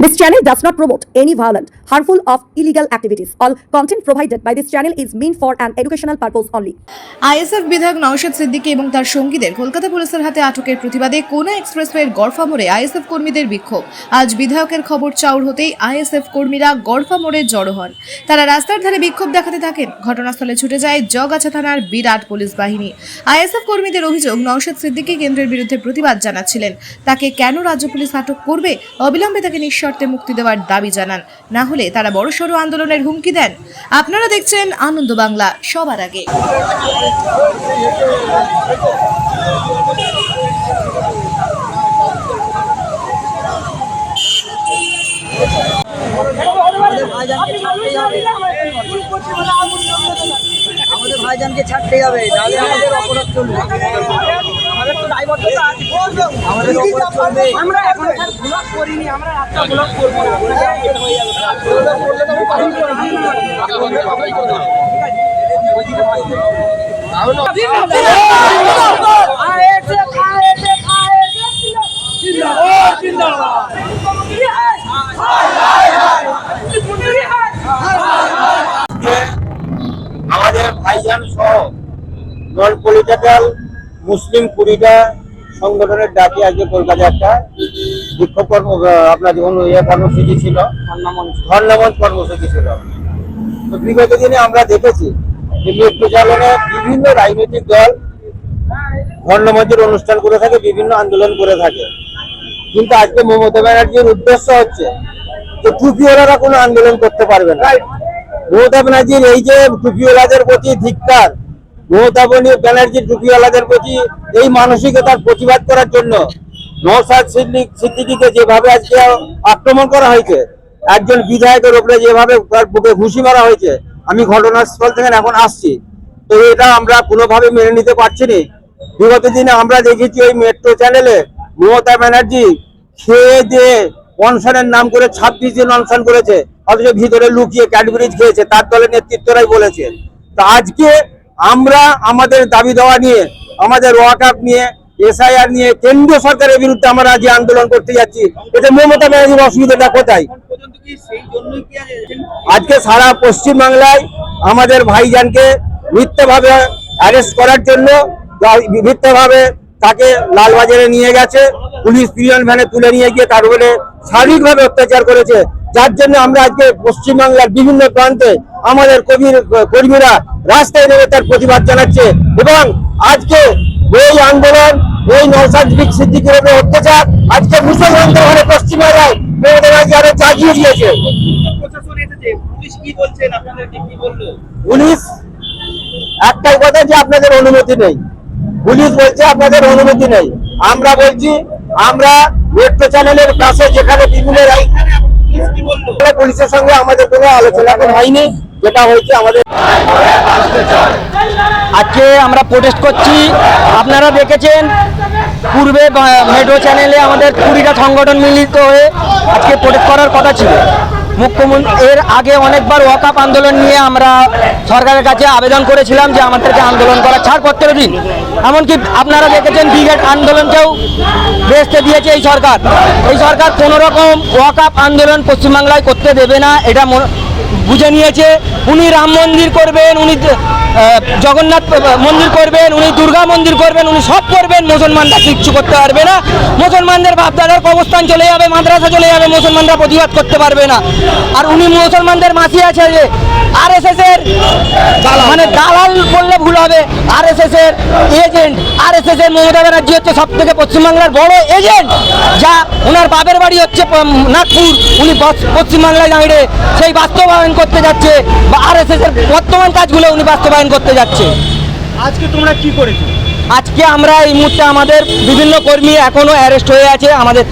This channel does not promote any violent, harmful, or illegal activities. All content provided by this channel is meant for an educational purpose only. ISF বিধায়ক নওশাদ সিদ্দিকী এবং তার সঙ্গীদের কলকাতা পুলিশের হাতে আটকের প্রতিবাদে কোনা এক্সপ্রেসওয়ের গড়ফা মোড়ে আইএসএফ কর্মীদের বিক্ষোভ। আজ বিধায়কের খবর চাউর হতেই আইএসএফ কর্মীরা গড়ফা মোড়ে জড়ো হন। তারা রাস্তার ধারে বিক্ষোভ দেখাতে থাকেন। ঘটনাস্থলে ছুটে যায় জগাছা থানার বিরাট পুলিশ বাহিনী। আইএসএফ কর্মীদের অভিযোগ নওশাদ সিদ্দিকী কেন্দ্রের বিরুদ্ধে প্রতিবাদ জানাচ্ছিলেন। তাকে কেন রাজ্য পুলিশ আটক করবে? অবিলম্বে তাকে নিঃশর্তে মুক্তি দেওয়ার দাবি জানান। না হলে তারা বড়সড় আন্দোলনের হুমকি দেন। আপনারা দেখছেন আনন্দ বাংলা, সবার আগে। ভাইজানকে ছাড়তে যাবে তাহলে আমাদের অপরাধ চলবে। আমাদের তো দায়বদ্ধতা আছে। আমাদের অপরাধ চলবে। আমরা এখন ব্লক করিনি আমরা রাস্তা ব্লক করব আমাদের ভাইজান সহ নন পলিটিক্যাল মুসলিম কুড়িটা সংগঠনের ডাকে আজকে কলকাতায় একটা বিক্ষোভ কর্ম আপনার যেমন ইয়ে কর্মসূচি ছিল ধর্ণামঞ্চ। কর্মসূচি ছিল। তো বিগত দিনে আমরা দেখেছি যে মেট্রো চালনে বিভিন্ন রাজনৈতিক দল ধর্ণামঞ্চের অনুষ্ঠান করে থাকে বিভিন্ন আন্দোলন করে থাকে। কিন্তু আজকে মমতা ব্যানার্জির উদ্দেশ্য হচ্ছে যে টুপিওয়ালারা কোনো আন্দোলন করতে পারবে না। মমতা ব্যানার্জির এই যে টুপিওয়ালাদের প্রতি ধিক্কার মমতা ব্যানার্জির টুপিওয়ালাদের প্রতি এই মানসিকতার প্রতিবাদ করার জন্য সিদ্দিক সিদ্দিকিকে যেভাবে আজকে আক্রমণ করা হয়েছে, একজন বিধায়কের উপরে যেভাবে তার বুকে ঘুষি মারা হয়েছে, আমি ঘটনাস্থল থেকে এখন আসছি। তো এটা আমরা কোনোভাবে মেনে নিতে পারছি না। বিগত দিনে আমরা দেখেছি ওই মেট্রো চ্যানেলে মমতা ব্যানার্জি খেয়ে দিয়ে অনশনের নাম করে ছাব্বিশ দিন অনশন করেছে। অথচ ভিতরে লুকিয়ে ক্যাডবেরিজ খেয়েছে, তার দলের নেতৃত্বরাই বলেছে। তো আজকে আমরা আমাদের দাবি দেওয়া নিয়ে, আমাদের ওয়াকআপ নিয়ে, এসআইআর নিয়ে, কেন্দ্রীয় সরকারের বিরুদ্ধে আমরা আজ আন্দোলন করতে যাচ্ছি। এতে মমতা ব্যানার্জির অসুবিধাটা কোথায়? আজকে সারা পশ্চিম বাংলায় আমাদের ভাইজানকে মিথ্যাভাবে অ্যারেস্ট করার জন্য মিথ্যাভাবে তাকে লালবাজারে নিয়ে গেছে, পুলিশ পিজন ভ্যানে তুলে নিয়ে গিয়ে তার উপরে শারীরিকভাবে অত্যাচার করেছে। যার জন্য আমরা আজকে পশ্চিমবাংলার বিভিন্ন প্রান্তে আমাদের কবির, কর্মীরা রাস্তায় নেমে তার প্রতিবাদ জানাচ্ছে এবং আজকে এই আন্দোলন, এই নৌসাদ সিদ্দিকের উপরে অত্যাচার, আজকে মুসলমানদের ঘরে পশ্চিমবাংলায় আরও জাগিয়ে দিয়েছে। পুলিশ, একটাই কথা যে আপনাদের অনুমতি নেই। পুলিশ বলছে আপনাদের অনুমতি নেই। আমরা বলছি, আমরা মেট্রো চ্যানেলের পাশে যেখানে বিভিন্ন পুলিশের সঙ্গে আমাদের কোনো আলোচনা এখন হয়নি যেটা হয়েছে আমাদের আজকে আমরা প্রোটেস্ট করছি। আপনারা দেখেছেন পূর্বে মেট্রো চ্যানেলে আমাদের কুড়িটা সংগঠন মিলিত হয়ে আজকে প্রোটেস্ট করার কথা ছিল। মুখ্যমন্ত্রী এর আগে অনেকবার ওয়াকাপ আন্দোলন নিয়ে আমরা সরকারের কাছে আবেদন করেছিলাম যে আমাদেরকে আন্দোলন করার ছাড়পত্র দিন এমনকি আপনারা দেখেছেন ব্রিগেড আন্দোলনকেও বেসতে দিয়েছে এই সরকার। এই সরকার কোনোরকম ওয়াকাপ আন্দোলন পশ্চিমবাংলায় করতে দেবে না, এটা বুঝে নিয়েছে। উনি রাম মন্দির করবেন উনি জগন্নাথ মন্দির করবেন উনি দুর্গা মন্দির করবেন উনি সব করবেন। মুসলমানরা কিচ্ছু করতে পারবে না। মুসলমানদের বাপদাদার কবস্থান চলে যাবে মাদ্রাসা চলে যাবে মুসলমানরা প্রতিবাদ করতে পারবে না। আর উনি মুসলমানদের মাসি আছে যে আর এস এর মানে দালাল বললে ভুল হবে। আর এস এর এজেন্ট আর এস এর মমতা ব্যানার্জি হচ্ছে সব থেকে পশ্চিমবাংলার বড় এজেন্ট। যা ওনার বাপের বাড়ি হচ্ছে নাগপুর। উনি পশ্চিমবাংলায় দাঁড়িয়ে সেই বাস্তবায়ন করতে যাচ্ছে বা আর এস এর বর্তমান কাজগুলো উনি বাস্তবায়ন করতে যাচ্ছে। আজকে তোমরা কি করেছ? আজকে আমরা এই মুহূর্তে আমাদের বিভিন্ন কর্মী এখনও অ্যারেস্ট হয়ে আছে। আমাদের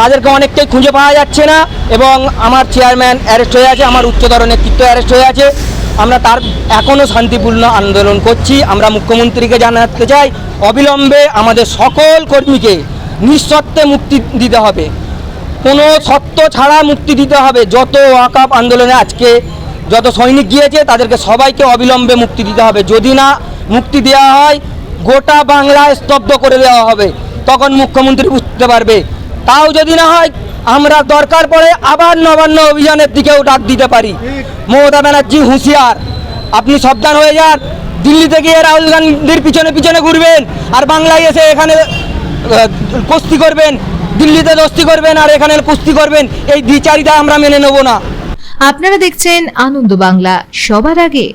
তাদেরকে অনেকটাই খুঁজে পাওয়া যাচ্ছে না এবং আমার চেয়ারম্যান অ্যারেস্ট হয়ে আছে আমার উচ্চতর নেতৃত্ব অ্যারেস্ট হয়ে আছে। আমরা তার এখনও শান্তিপূর্ণ আন্দোলন করছি। আমরা মুখ্যমন্ত্রীকে জানাতে চাই অবিলম্বে আমাদের সকল কর্মীকে নিঃশর্তে মুক্তি দিতে হবে। কোনো সত্য ছাড়া মুক্তি দিতে হবে। যত ওয়াকাপ আন্দোলনে আজকে যত সৈনিক গিয়েছে, তাদেরকে সবাইকে অবিলম্বে মুক্তি দিতে হবে। যদি না মুক্তি দেওয়া হয়, গোটা বাংলায় স্তব্ধ করে দেওয়া হবে। তখন মুখ্যমন্ত্রী বুঝতে পারবে। তাও যদি না হয়, আমরা দরকার পড়ে আবার নবান্ন অভিযানের দিকেও ডাক দিতে পারি। মমতা ব্যানার্জি হুঁশিয়ার। আপনি সাবধান হয়ে যান। দিল্লিতে গিয়ে রাহুল গান্ধীর পিছনে পিছনে ঘুরবেন। আর বাংলায় এসে এখানে কুস্তি করবেন, দিল্লিতে দস্তি করবেন আর এখানে কুস্তি করবেন, এই দ্বিচারিতা আমরা মেনে নেব না। আপনারা দেখছেন আনন্দ বাংলা, সবার আগে।